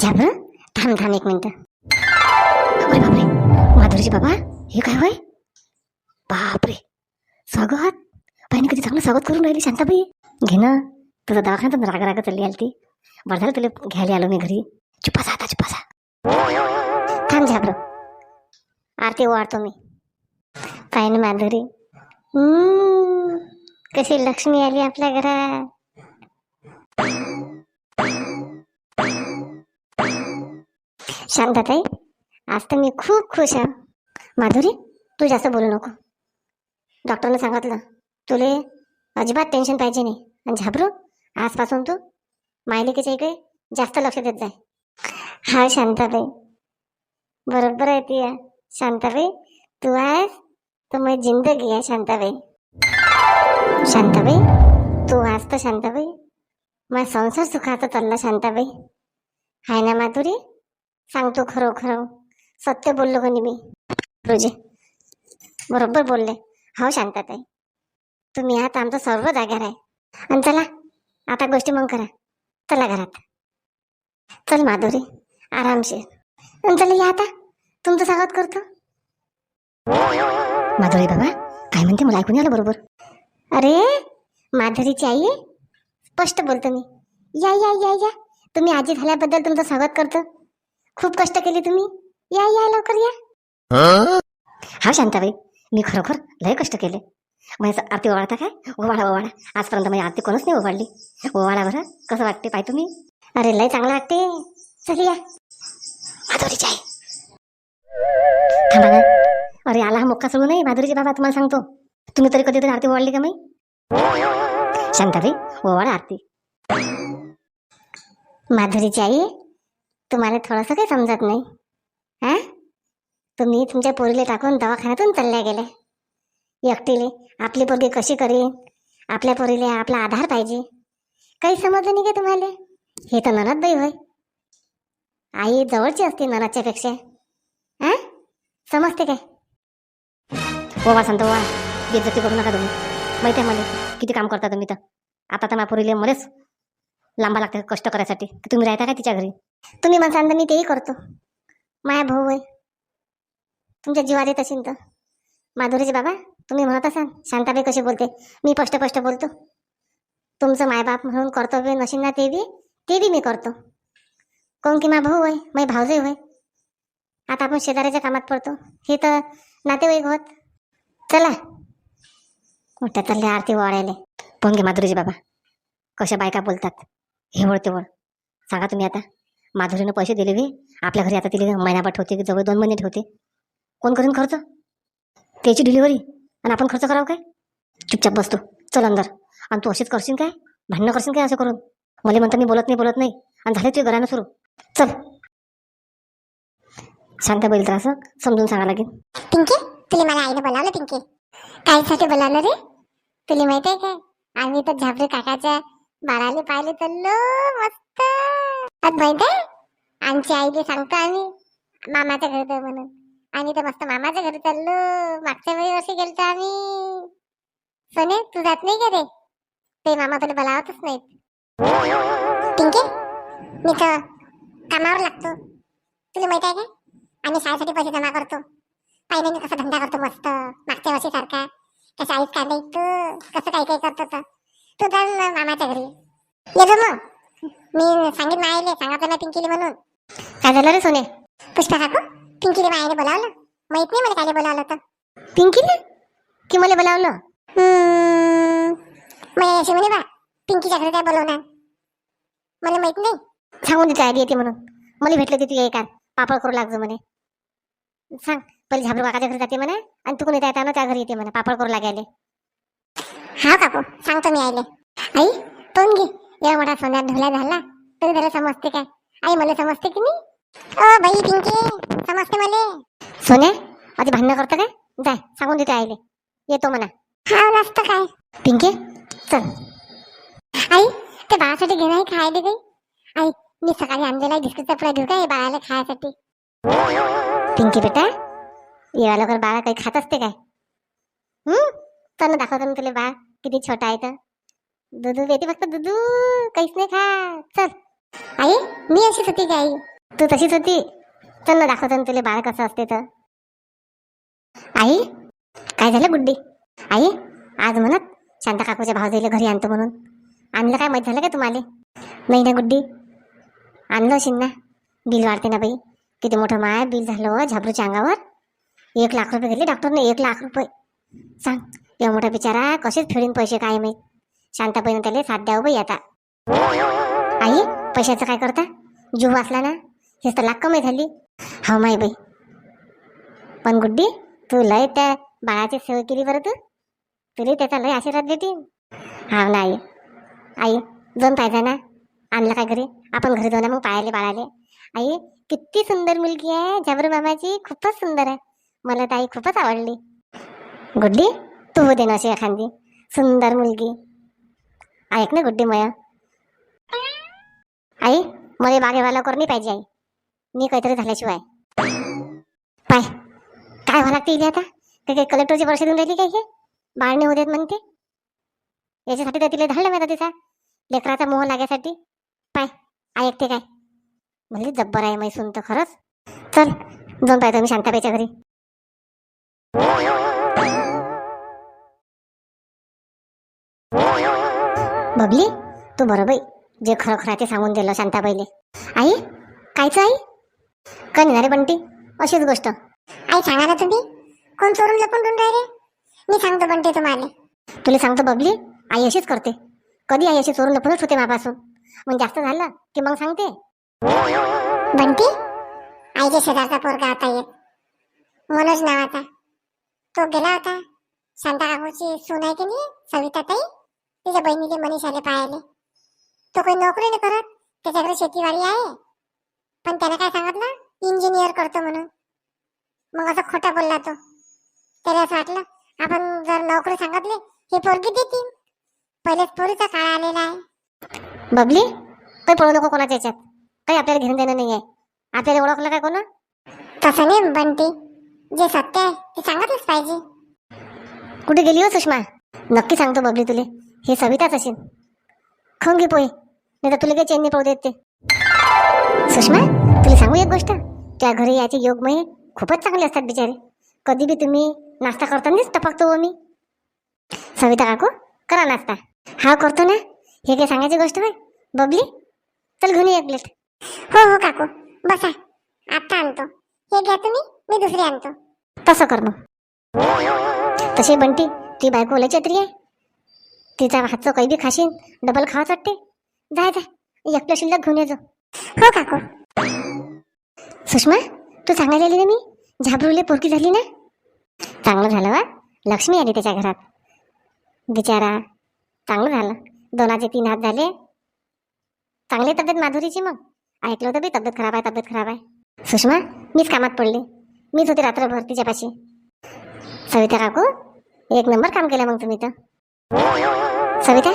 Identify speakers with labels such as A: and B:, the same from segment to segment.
A: झालं? थांब थांब एक मिनिट. बापरे माधुरीचे बाबा हे काय होय? बापरे स्वागत. बाईने कधी चांगलं स्वागत करून राहिली शांताबाई. घे ना. तुझा दवाखान्यात राग राग चालली आली ती बरं झालं तुला घ्यायला आलो मी घरी. चुपासा आता चुपासा थांब झाबरं आरती वाढतो मी. पाय माधुरी? कशी लक्ष्मी आली आपल्या घरात? शांतताई आज तर मी खूप खुश आहे. माधुरी तू जास्त बोलू नको. डॉक्टरनं सांगितलं तुले अजिबात टेन्शन पाहिजे नाही. आणि झाबरू आजपासून तू मायलिकेच्या इकडे जास्त लक्ष देत जाय. हा शांताबाई. बरोबर आहे ती शांताबाई तू आहेस तर मग जिंदगी आहे शांताबाई. शांताबाई तू आज तर शांताबाई. माझा संसार सुखाचा चालला शांताबाई. हाय ना माधुरी? सांगतो खरं खरं. सत्य बोललो कोणी मी? रोजे. बरोबर बोलले. हो शांताताई. तुम्ही आहात आमचं सर्व जाग्यावर आहे. आणि चला आता गोष्टी मग करा. चला घरात. चल माधुरी आरामशीर. आणि चला या आता. तुमचं स्वागत करतो. माधुरी बाबा काय म्हणते? मला ऐकून आलं बरोबर. अरे माधुरीची आई? स्पष्ट बोलतो मी. या या या या. तुम्ही आजी झाल्याबद्दल तुमचं स्वागत करतो. खूप कष्ट केले तुम्ही. या या लवकर या. हा शांताबाई. मी खरोखर लय कष्ट केले. मग आरती ओवाळता काय? ओवाळा ओवाळा. आजपर्यंत माझी आरती कोणच नाही ओवाळली. ओवाळा बरं. कसं वाटते पाय तुम्ही? अरे लय चांगलं वाटते. चल या. माधुरीची आई. थांबा ना अरे आला हा मोक्का सोडू नाही? माधुरीचे बाबा तुम्हाला सांगतो. तुम्ही तरी कधीतरी आरती ओवाळली का मी शांताबाई ओवाळा आरती. माधुरीची आई. तुम्हाला थोडंसं काही समजत नाही. हा? तुम्ही तुमच्या पोरीले टाकून दवाखान्यातून चालल्या गेले एकटीले आपली पोरगी कशी करीन? आपल्या पोरीला आपला आधार पाहिजे. काही समजलं नाही का तुम्हाला? हे तर ननद बाई होय. आई जवळची असते ननदच्यापेक्षा. हा? समजते काय? हो, ओवा संत ओवा बेजती करू नका तुम्ही. माहिती आहे मला. किती काम करता तुम्ही तर. आता तर माझ्या पोरीले मलाच लांबा लागते कष्ट करायसाठी. तुम्ही राहता का तिच्या घरी? तुम्ही म्हणसान तर मी तेही करतो. माया भाऊ आहे तुमच्या जीवात येत असेल तर. माधुरीचे बाबा तुम्ही म्हणत असाल शांताबाई कशी बोलते? मी स्पष्ट स्पष्ट बोलतो. तुमचं मायबाप म्हणून कर्तव्य नशील ना ते बी ते बी मी करतो. कोण की मा भाऊ होय? मै भावजे होय. आता आपण शेजाऱ्याच्या कामात पडतो. हे तर नातेवाईक होत. चला. मोठ्या चालले आरती वाढायले. पण घे माधुरीचे बाबा कशा बायका बोलतात? हे वळ ते वळ सांगा तुम्ही आता. माधुरीनं पैसे दिले बी आपल्या घरी आता तिला महिनाभर ठेवते की जवळ दोन महिने ठेवते. कोण करून खर्च? त्याची डिलिव्हरी आणि आपण खर्च करावं काय? चुपचाप बसतो. चल अंदर. आणि तू अशीच करशील काय? भांडणं करशील काय असं करून? मला म्हणता मी बोलत नाही बोलत नाही. आणि झाले तुझ्या घरानं सुरू. चल. सांगता बैल तर असं समजून सांगा लागेल.
B: पिंकी तुला मला आईने बोलावलं पिंकी. काहीसाठी बोलावलं रे? तुला माहीत आहे काय? आम्ही तर झापरे काकाच्या बाळाले पाहिले चाललो मस्त. आज माहीत आहे आमच्या आईले सांगतो आम्ही मामाच्या घरी जाऊ म्हणून. आणि तर मस्त मामाच्या घरी चाललो. मागच्या वेळी वर्षी गेलतो आम्ही. सोने तू जात नाही का रे? ते मामा तुला बोलावतच नाहीत. पिंके मी तर कामावर लागतो. तुला माहीत आहे का? आम्ही शाळेसाठी पैसे जमा करतो. पाहिजे मी कसा धंदा करतो मस्त. मागच्या वर्षी सारखा. कसा आईस काढलं इकतो कसं काही काही करतो तर तू तर न मामाच्या घरी. येतो मग. मी सांगितलं आईले सांगितलं ना पिंकीले म्हणून.
A: काय झालं रे सोने?
B: पुष्पा काकू पिंकीले मायाने बोलावलं. माहीत नाही मला काय बोलावलं तर
A: पिंकीने की मला बोलावलं?
B: मला अशी म्हणे बा. पिंकीच्या घरी काय बोलवणार. मला माहीत नाही.
A: सांगून देते आयडी येते म्हणून. मला भेटलं तिथे एका पापड करू लागतो म्हणे. सांग पहिले झाबरू काकाच्या घरी जाते म्हणा. आणि तू कोणी येता ना त्या घरी येते म्हणा. पापड करू लागायले.
B: हा काकू सांगतो मी आईले. आई तोंड घे. एवढा मोठा सोन्यात ढोला झाला तरी त्याला समजते काय? आई मला समजते की नाही? ओ बाई पिंकी समजते मला.
A: सोन्या आधी भांडणं करतं काय? जाय सांगून देते आईले. येतो म्हणा.
B: हा नसतं काय?
A: पिंके चल.
B: आई ते बाळासाठी घेणं खाय खायला काही आई मी सकाळी आणलेला बिस्किटचा पुडा घेऊ काय बाळाला खायसाठी.
A: पिंकी बेटा येवा लवकर बाळा काही खात असते काय? हम्म चल दाखवतो मी तुला बाळ. किती छोटा आहे तर दुधू येते फक्त दुधू काहीच नाही खा. चल.
B: आई मी अशीच होती काय
A: तू तशीच होती? चल ना दाखवतो ना तुला बाळ कसं असते तर. आई काय झालं गुड्डी? आई आज म्हणत शांता काकूच्या भाव दिले घरी आणतो म्हणून. आणलं काय माहीत झालं का तुम्हाला? नाही ना गुड्डी. आणलं असेल ना. बिल वाढते ना बाई. किती मोठं माय बिल झालं झाबरूच्या अंगावर. एक लाख रुपये घेतले डॉक्टरने एक लाख रुपये. सांग. एवढा मोठा बिचारा कसेच फेडून पैसे काय माहीत शांताबाईनं त्याला साथ द्यावं बाई आता. आई पैशाचं काय करता? जीव वाचला ना हेच तर लाख कमाई झाली. हा माय बाई. पण गुड्डी तू लय त्या बाळाची सेवा केली बरं तू. तुला त्याचा लय आशीर्वाद देते हा ना आई. आई जाऊन पाहिजे ना आणलं काय घरी? आपण घरी जाऊ ना मग पायाले बाळाले. आई किती सुंदर मुलगी आहे. झाबरू मामाची खूपच सुंदर आहे. मला ताई खूपच आवडली. गुड्डी तू हो ना अशी एखादी सुंदर मुलगी. ऐक ना गुड्डी मया. आई मला बागेवाला लवकर नाही पाहिजे आई. मी काहीतरी झाल्याशिवाय. पाय. काय व्हावं लागते इथे आता? ते काही कलेक्टरची वर्ष देऊन राहिली काय हे? बाळणे होऊ देत म्हणते. याच्यासाठी तर तिला धाडलं मी तिचा लेकराचा मोह लाग्यासाठी. पाय. ऐकते काय? म्हणजे जब्बर आहे मै सुनतं खरंच. चल जाऊन पाहतो मी शांताबाईच्या घरी. बबली तू बरोबर जे खरं खरं ते सांगून दिलं शांताबाईले. आई कायचं आई? काय नाही रे बंटी? अशीच गोष्ट.
B: आई सांगा ना तुम्ही. कोण चोरून लपून ठेवून राहिले? मी सांगतो बनते तुम्हाला.
A: तुला सांगतो बबली आई अशीच करते. कधी आई अशी चोरून लपूनच होते मापासून? मग जास्त झालं की मग सांगते.
B: बंटी आईच्या शेजारचा पोरगा आता येत. मनोज नावाचा. तो गेला होता. शांता काकूची सून आहे की नाही? सविता ताई तिच्या बहिणीले मनीषाले पाहायले तो काही नोकरी नाही करत त्याच्याकडे शेतीवाडी आहे? पण त्याने काय सांगितलं? इंजिनियर करतो म्हणून. मग असं खोटं बोलला तो. त्याला असं वाटलं आपण जर नोकरी सांगितली ही पोरगी देतील. पहिलेच पोरीचा काळ आलेला आहे.
A: बबली काही पळू नको कोणाच्या याच्यात. काही आपल्याला घेणं देणं नाही आहे आपल्याला ओळखलं काय कोण?
B: तसं नाही बनते जे सत्य आहे ते सांगतच पाहिजे.
A: कुठे गेली हो सुषमा? नक्की सांगतो बबली तुले. हे सविताच असेल. खाऊन घे पोहे. नाही तर तुला काही चेन्नई पाहू देते. देत ते सुषमा तुला सांगू एक गोष्ट? त्या घरी याचे योगमय खूपच चांगले असतात बिचारे. कधी बी तुम्ही नाश्ता करतानाच टपकतो हो मी. सविता काकू करा नाश्ता. हा करतो ना. हे काही सांगायची गोष्ट बाय बबली चल घेऊन ये एक प्लेट
B: हो हो काकू. बसा. आता आणतो. हे घ्या तुम्ही मी दुसरी आणतो.
A: तसं कर मग. तसे बंटी ती बायको लय चत्री आहे. तिचा हातचं काही बी खाशीन डबल खावाच वाटते जाय जाय एकटं शिल्लक घेऊन येजो
B: हो काकू.
A: सुषमा तू सांगायला आली ना मी? झाबरूले पोरकी झाली ना? चांगलं झालं वा. लक्ष्मी आली त्याच्या घरात. बिचारा चांगलं झालं. दोनाचे तीन हात झाले. चांगली तब्येत माधुरीची मग. ऐकलं होतं बी तब्येत खराब आहे तब्येत खराब आहे. सुषमा मीच कामात पडले. मीच होते रात्रभर तिच्यापाशी. सविता काकू एक नंबर काम केलं मग तुम्ही तर. सविता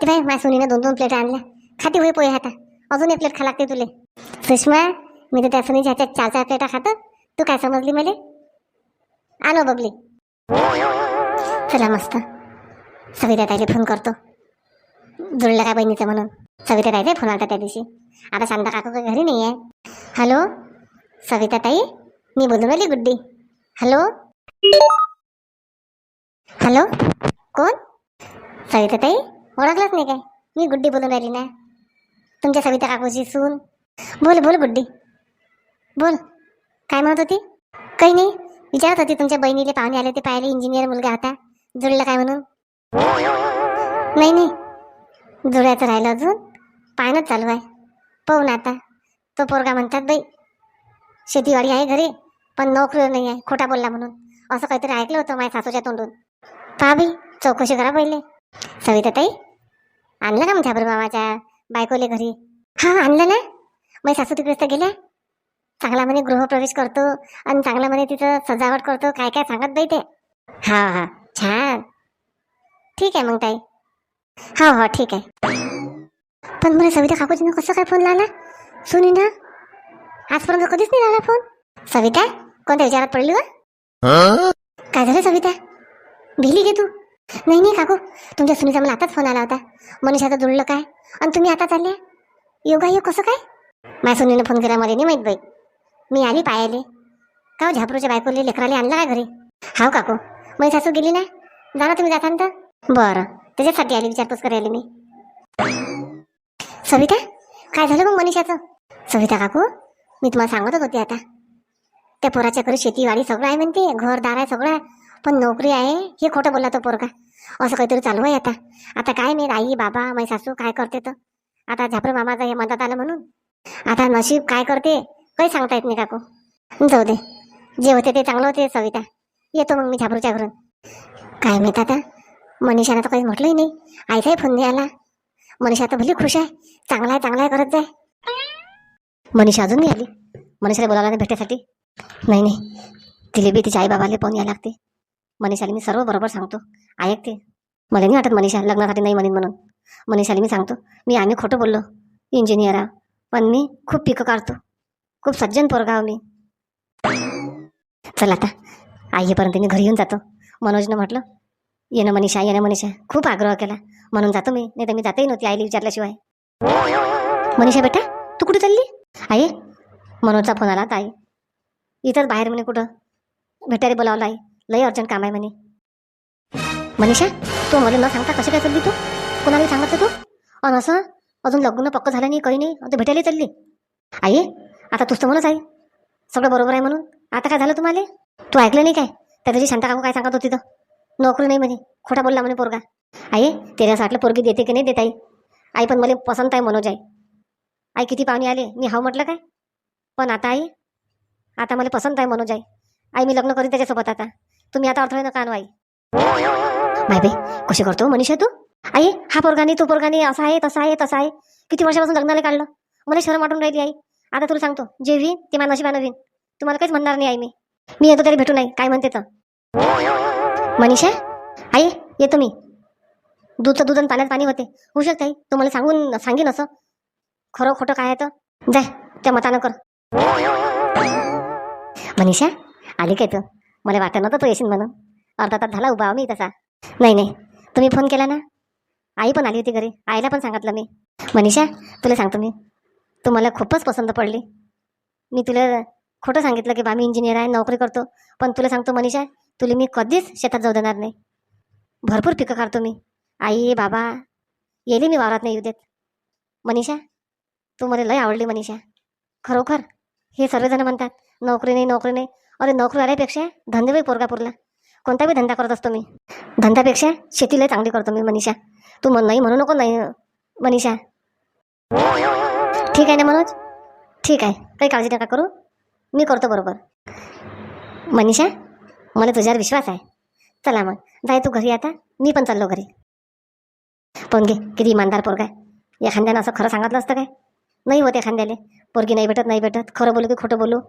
A: ती बाई माझ्या सुनीनं दोन दोन प्लेट आणल्या. खाती होई पोहे आता. अजून एक प्लेट खा लागते तुले. सुषमा मी तर त्या सुनीच्या ह्याच्यात चार चार प्लेटा खातो. तू काय समजली मले? आलो बबली. चला मस्त. सविता ताईले फोन करतो. जुळलं काय बहिणीचं म्हणून? सविता ताईचा फोन आला त्या दिवशी. आता शांता काकू काही घरी नाही आहे हॅलो सविता ताई? मी बोलून राहिली गुड्डी. हॅलो हॅलो सविता ताई ओळखलंच नाही काय? मी गुड्डी बोलून राहिली ना. तुमच्या सविता काकूची सून. बोल बोल गुड्डी. बोल. काय म्हणत होती? काही नाही. विचारत होती तुमच्या बहिणीले पाहुणे आले ते पाहिले इंजिनियर मुलगा होता. जुळलं काय म्हणून? नाही नाही. जुळायचं राहिलं अजून. पाहणंच चालू आहे. पाहू ना आता. तो पोरगा म्हणतात बाई शेतीवाडी आहे घरी पण नोकरी नाही आहे. खोटा बोलला म्हणून. असं काहीतरी ऐकलं होतं माझ्या सासूच्या तोंडून. पहा बाई चौकशी करा पहिले. सविता ताई? आणलं का मग झाबर मामाच्या बायकोले घरी? हा आणलं ना. माझी सासू तिकडेच तर गेल्या. चांगला म्हणे गृहप्रवेश करतो आणि चांगला म्हणे तिथं सजावट करतो. काय काय सांगत बाई ते? हा हा. छान. ठीक आहे मग ताई. हो हो ठीक आहे. पण मला सविता काकूजीनं कसं काय फोन लावला? सुनी ना? आजपर्यंत कधीच नाही लावला फोन. सविता कोणत्या विचारात पडली व? काय झालं सविता? भिली गे तू? नाही नाही काकू. तुमच्या सुनीचा मला आताच फोन आला होता. मनीषाचं जुळलं काय? आणि तुम्ही आता चालल्या योगा योग कसं काय? माझ्या सुनीनं फोन केला मला नाही माहीत बाई. मी आली पायाले. का हो झापरूच्या बायकोले लेकराले आणला का घरी? हाव काकू. माझी सासू गेली ना? जाणार तुम्ही जाता तर. बरं. त्याच्यासाठी आली विचारपूस करायला मी. सविता? काय झालं मग मनीषाचं? सविता काकू मी तुम्हाला सांगतच होते आता. त्या पोराच्या घरी शेतीवाडी सगळं आहे म्हणते घरदार आहे सगळं. आहे पण नोकरी आहे हे खोटं बोलला तो पोरगा. असं काहीतरी चालू आहे आता. आता काय मी आई बाबा माझी सासू काय करते तर? आता झापरे मामाचं हे मदत आलं म्हणून? आता नशीब काय करते? काही सांगता येत नाही काकू. जाऊ दे. जे होते ते चांगलं होते सविता. येतो मग मी झापरूच्या घरून. काय माहीत आता? मनीषानं तर काही म्हटलंही नाही. आईचाही फोन नाही आला. मनीषा तर भली खुश आहे. चांगला आहे चांगला आहे करत जाय. मनीषा अजून नाही आली. मनीषाला बोलावला भेटण्यासाठी नाही नाही. तिला बी तिच्या आईबाबाला फोन यायला लागते. मनीषाली मी सर्व बरोबर सांगतो. ऐकते मला नाही वाटत मनीषा लग्नासाठी नाही म्हणेन म्हणून. मनीषाली मी सांगतो. मी आम्ही खोटं बोललो. इंजिनियर आहे पण मी खूप पिकं काढतो. खूप सज्जन पोरगा मी. चल आता. आई येईपर्यंत मी घरी येऊन जातो. मनोजनं म्हटलं येणं मनीषा येणं मनीषा. खूप आग्रह केला. म्हणून जातो मी. नाही तर मी जातही नव्हती आईला विचारल्याशिवाय. मनीषा बेटा तू कुठे चालली? आई मनोजचा फोन आला. आई इथंच बाहेर म्हणे कुठं. भेटायला बोलावलं आई. लई अर्जंट काम आहे म्हणे. मनीषा तू मला न सांगता कशी काय चालली तू? कोणाला सांगितलं तू अन असं? अजून लग्न पक्क झालं नाही काही नाही अन भेटायला चालली? आई आता तूच तर म्हणून आई सगळं बरोबर आहे म्हणून. आता काय झालं तुम्हाला? तू ऐकलं नाही काय? त्या तुझी शांता काकू काय सांगत होती तर? नोकरी नाही म्हणे. खोटा बोलला म्हणे पोरगा. आई तेरा वाटलं पोरगी देते की नाही देत आई? आई पण मला पसंत आहे मनोज आई. आई किती पाहुणे आले? मी हाव म्हटलं काय? पण आता आई आता मला पसंत आहे मनोज आई. आई मी लग्न करीन त्याच्यासोबत आता. तुम्ही आता अडथळे नका आणू आई माय बाई कशी करतो मनीषा तू? आई हा पोरगानी तो पोरगानी असा आहे तसा आहे तसा आहे. किती वर्षापासून लग्नाला काढलं? मला शरम वाटून राहिली आई. आता तुला सांगतो जे व्हीन ते माझ्या नशिबानं व्हीन तुम्हाला काहीच म्हणणार नाही आई मी. मी येतो तरी भेटू नाही काय म्हणते तर. मनीषा आई येतो मी. दूधचं दूध आणि पाण्यात पाणी होते. होऊ शकते आई तुम्हाला सांगून सांगेन असं. खरं खोटं काय आहे तर? जाय त्या मतानं कर. मनीषा आली काय तर मला वाटत नव्हतं तू येशील म्हणून. अर्धा तास झाला उभा मी तसा. नाही नाही. तुम्ही फोन केला ना? आई पण आली होती घरी. आईला पण सांगितलं मी. मनीषा तुला सांगतो मी. तू मला खूपच पसंत पडली. मी तुला खोटं सांगितलं की बा मी इंजिनियर आहे नोकरी करतो. पण तुला सांगतो मनीषा तुला मी कधीच शेतात जाऊ देणार नाही. भरपूर पिकं काढतो मी. आई बाबा येली मी वावरात नाही येऊ देत. मनीषा तू मला लय आवडली मनीषा. खरोखर हे सर्वजण म्हणतात नोकरी नाही नोकरी नाही. अरे नोकरीवाल्यापेक्षा धंदेबाई धंदे पोरगा पुरला. कोणता बी धंदा करत असतो मी. धंद्यापेक्षा शेती लई चांगली करतो मी मनीषा. तू म्हण नाही म्हणू नको नाही मनीषा. ठीक आहे ना मनोज? ठीक आहे. काही काळजी नका करू. मी करतो बरोबर. मनीषा मला तुझ्यावर विश्वास आहे. चला मग. जाय तू घरी आता. मी पण चाललो घरी. पण घे किती इमानदार पोरगा आहे. एखाद्यानं असं खरं सांगितलं असतं काय? नाही होत एखाद्याला. पोरगी नाही भेटत नाही भेटत. खरं बोलू की खोटं बोलू?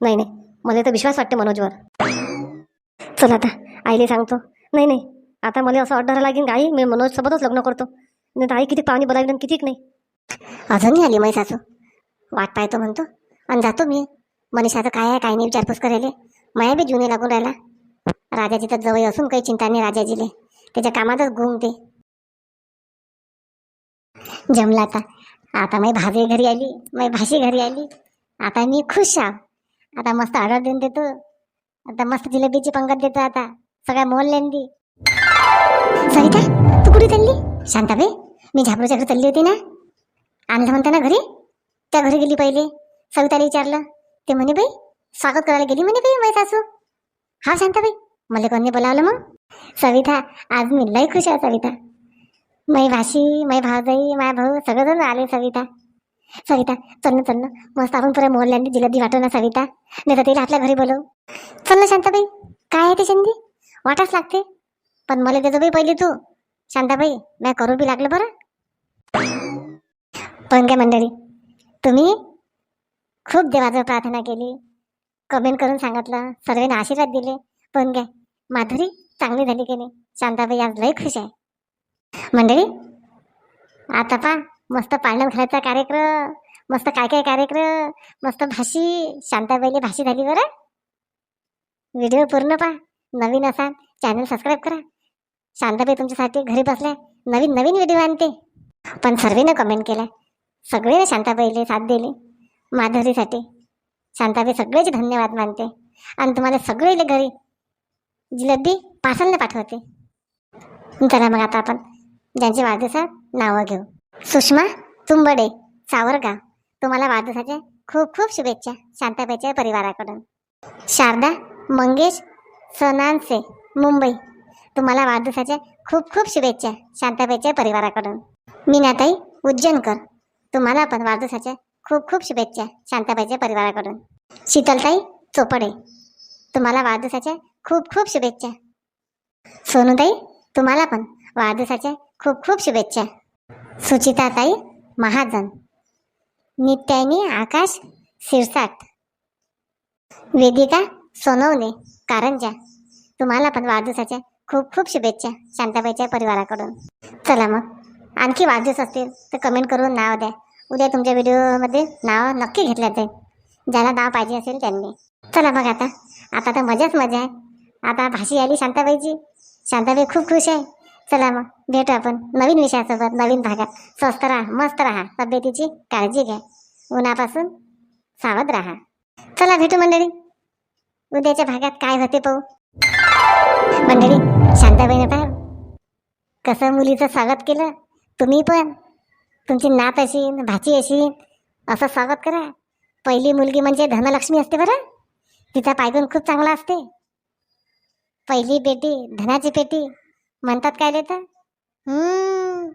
A: नाही नाही. मला तर विश्वास वाटते मनोजवर. चल आता आईले सांगतो. नाही नाही. आता मला असं ऑर्डर लागेल आई मी मनोजसोबतच लग्न करतो. नाही तर आई किती पाहुणे बोलावी कितीक नाही. अजूनही आली माई सासू. वाट पाहतो म्हणतो. आणि जातो मी. मनीषाचं काय आहे काय नाही विचारपूस करायले माया बी जुने लागून राहिला. राजाजी तर जवळ असून काही चिंता नाही राजाजीले. त्याच्या कामातच घुमते जमला आता. आता माझी भाजी घरी आली. माझी भाशी घरी आली. आता मी खुश आहे. आता मस्त ऑर्डर देऊन देतो. आता मस्त जिलेबीची पंगत देतो आता. सगळ्या मोहल्ल्यांनी सविता तू कुठे चालली? शांताबाई मी झापरूच्या घरी चालली होती ना? आणलं म्हणता ना घरी? त्या घरी गेली पहिले. सविताला विचारलं. ते म्हणे बाई स्वागत करायला गेली म्हणे बाई माझी सासू? हा शांताबाई. मला कोणी बोलावलं मग? सविता आज मी लय खुश आहे सविता. मै भाशी मै भावजाई माय भाऊ सगळेजण आले सविता. सविता चल ना चल ना. मस्त आपण पुऱ्या मोहल्ल्यांनी जिलेबी वाटू ना सविता. नाही तर तिला आपल्या घरी बोलवू. चल ना शांताबाई. काय आहे ते शंदी? वाटाच लागते. पण मला देतो बाई पहिले तू. शांताबाई मी करू बी लागलं बरं. पण काय मंडळी तुम्ही खूप देवाजवळ प्रार्थना केली. कमेंट करून सांगितलं. सर्वांना आशीर्वाद दिले. पण काय माधुरी चांगली झाली की नाही? शांताबाई आज लय खुश आहे. मंडळी आता पा मस्त पाळणं घालायचा कार्यक्रम मस्त काय काय कार्यक्रम मस्त भाशी शांताबाईले भाशी झाली बरं. व्हिडिओ पूर्ण पहा नवीन असाल चॅनल सबस्क्राईब करा. शांताबाई तुमच्यासाठी घरी बसल्या नवीन नवीन व्हिडिओ आणते. पण सर्वेनं कमेंट केला सगळेनं शांताबाईले साथ दिली माधुरीसाठी. शांताबाई सगळेच धन्यवाद मानते. आणि तुम्हाला सगळे घरी जिलबी पार्सलने पाठवते. चला मग आता आपण ज्यांचे वाढदिवसात नावं घेऊ. सुषमा तुंबडे सावरगाव तुम्हाला वाढदिवसाच्या खूप खूप शुभेच्छा शांताबाईच्या परिवाराकडून. शारदा मंगेश सनानसे मुंबई. तुम्हाला वाढदिवसाच्या खूप खूप शुभेच्छा शांताबाईच्या परिवाराकडून. मीनाताई उज्जैनकर. तुम्हाला पण वाढदिवसाच्या खूप खूप शुभेच्छा शांताबाईच्या परिवाराकडून. शीतलताई चोपडे. तुम्हाला वाढदिवसाच्या खूप खूप शुभेच्छा. सोनूताई तुम्हाला पण वाढदिवसाच्या खूप खूप शुभेच्छा सुचिताताई महाजन. नित्यानी आकाश सिरसाट. वेदिका सोनवणे कारंजा. तुम्हाला पण वाढदिवसाच्या खूप खूप शुभेच्छा शांताबाईच्या परिवाराकडून. चला मग. आणखी वाढदिवस असतील तर कमेंट करून नाव द्या. उद्या तुमच्या व्हिडिओमध्ये नाव नक्की घेतल्या जाईल. ज्याला नाव पाहिजे असेल त्यांनी. चला मग आता. आता तर मजाच मजा आहे. आता भाषी आली शांताबाईची. शांताबाई खूप खुश आहे. चला मग भेटू आपण. नवीन विषयासोबत नवीन भागात. स्वस्त राहा मस्त राहा. तब्येतीची काळजी घ्या. उन्हापासून सावध राहा. चला भेटू मंडळी. उद्याच्या भागात काय होते पाहू. मंडळी शांताबाईने पहा. कसं मुलीचं स्वागत केलं. तुम्ही पण. तुमची नात अशी भाची अशी असं स्वागत करा. पहिली मुलगी म्हणजे धनलक्ष्मी असते बरं. तिचा पायगुण खूप चांगला असते. पहिली बेटी धनाची पेटी म्हणतात काय तर? हम्म.